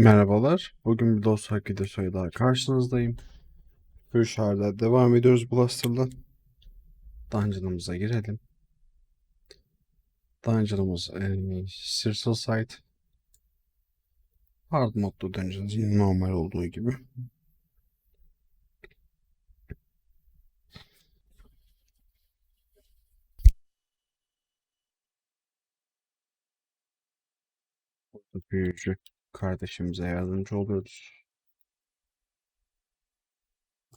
Merhabalar. Bugün bir dostluk videosuyla daha karşınızdayım. Görüşlerde devam ediyoruz Blaster'la. Dungeon'ımıza girelim. Dungeon'ımız eee Circle Site. Hard modlu dungeon yine normal olduğu gibi. Büyücü kardeşimize yardımcı oluyoruz.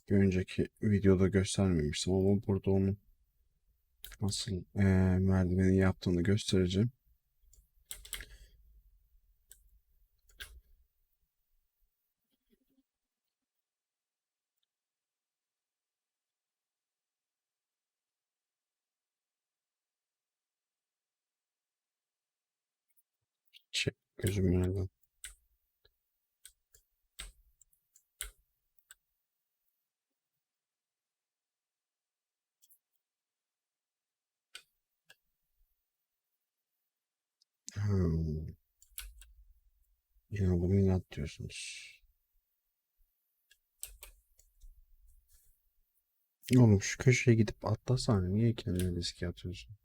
Bir önceki videoda göstermemiştim ama burada onun nasıl eee merdiveni yaptığını göstereceğim. Çek gözüm? Hmm. Yine bunu inat diyorsunuz. Oğlum şu köşeye gidip atlasana. Niye kendini riske atıyorsun?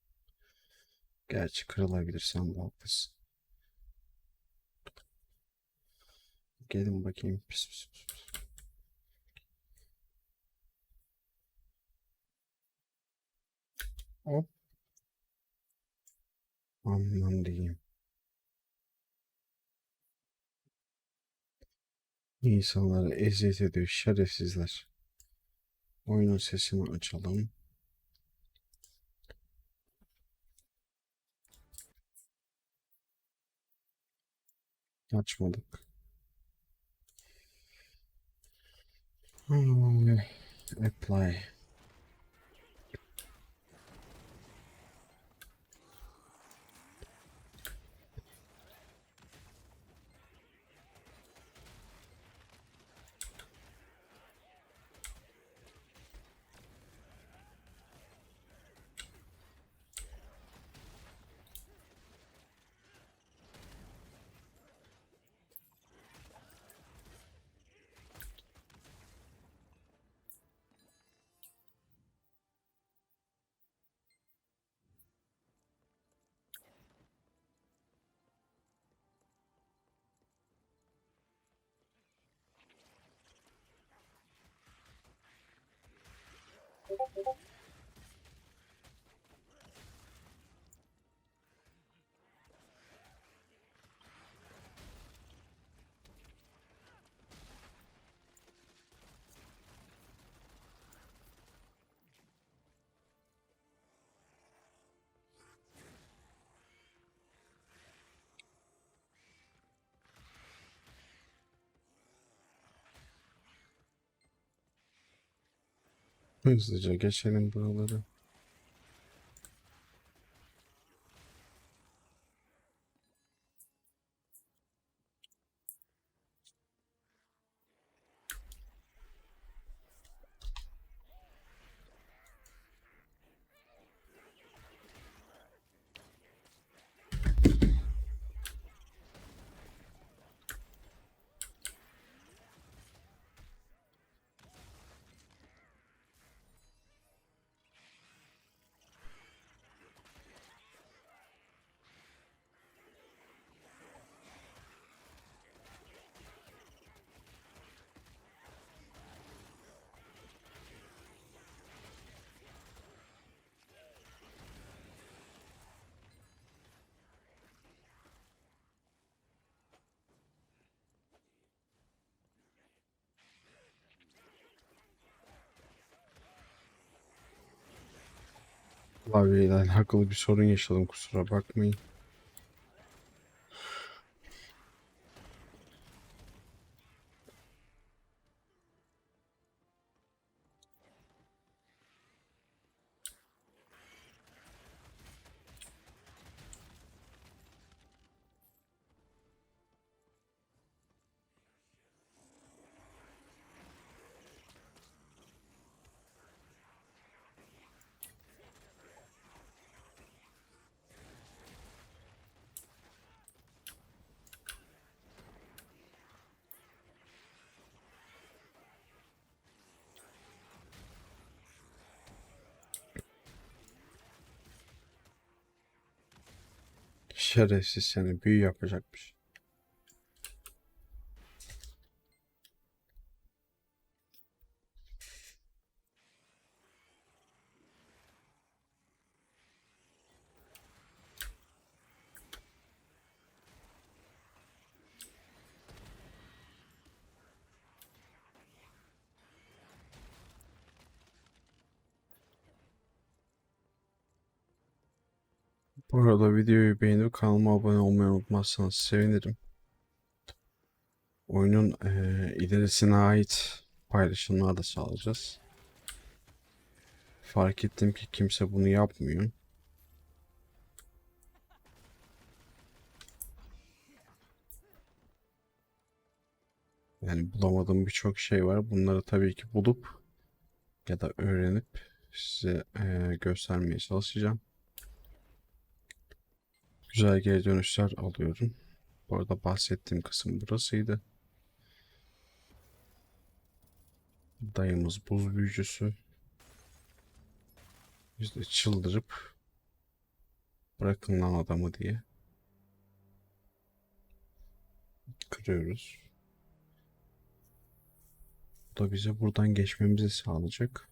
Gerçi kırılabilir sen de haklısın. Gelin bakayım. Pis pis pis. pis. Hop. Aman diyeyim. İnsanlara eziyet ediyor şerefsizler. Oyunun sesini açalım. Açmadık. Hmm, Apply. Hızlıca geçelim buraları. Klavyeyle alakalı bir sorun yaşadım kusura bakmayın. Şerefsiz seni büyü yapacakmış. Bu arada videoyu beğenip kanalıma abone olmayı unutmazsanız sevinirim. Oyunun eee, ilerisine ait paylaşımlar da sağlayacağız. Fark ettim ki kimse bunu yapmıyor. Yani bulamadığım birçok şey var. Bunları tabii ki bulup ya da öğrenip size eee, göstermeye çalışacağım. Güzel geri dönüşler alıyorum. Bu arada bahsettiğim kısım burasıydı. Dayımız buz büyücüsü. Biz de çıldırıp bırakın lan adamı diye kırıyoruz. Bu da bize buradan geçmemizi sağlayacak.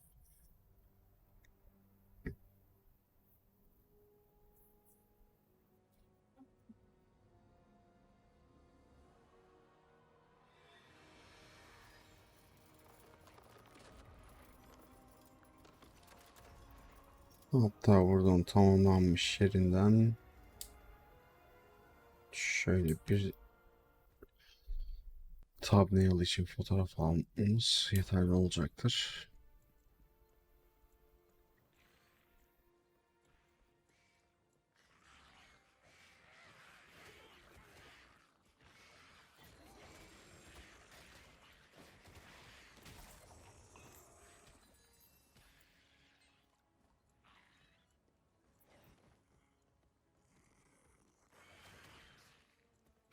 Hatta buradan tamamlanmış yerinden şöyle bir thumbnail için fotoğraf almamız yeterli olacaktır.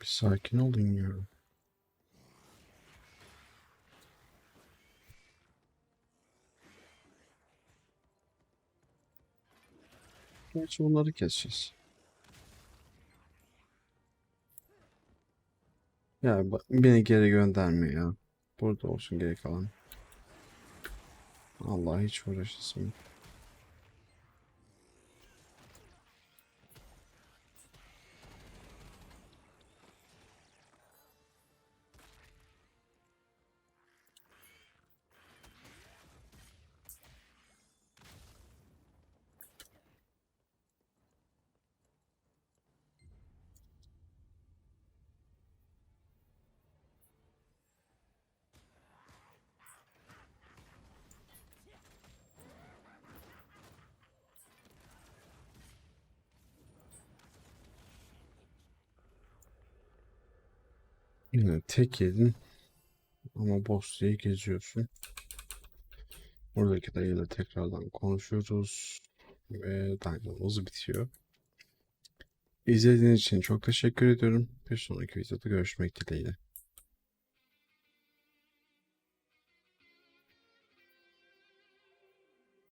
Bir sakin olun ya. Gerçi bunları keseceğiz. Ya beni geri gönderme ya. Burada olsun geri kalan. Allah hiç uğraşasın. Yine tek yedin ama boss diye geziyorsun. Buradaki dayıyla tekrardan konuşuyoruz ve dungeon'ımız bitiyor. İzlediğiniz için çok teşekkür ediyorum. Bir sonraki videoda görüşmek dileğiyle.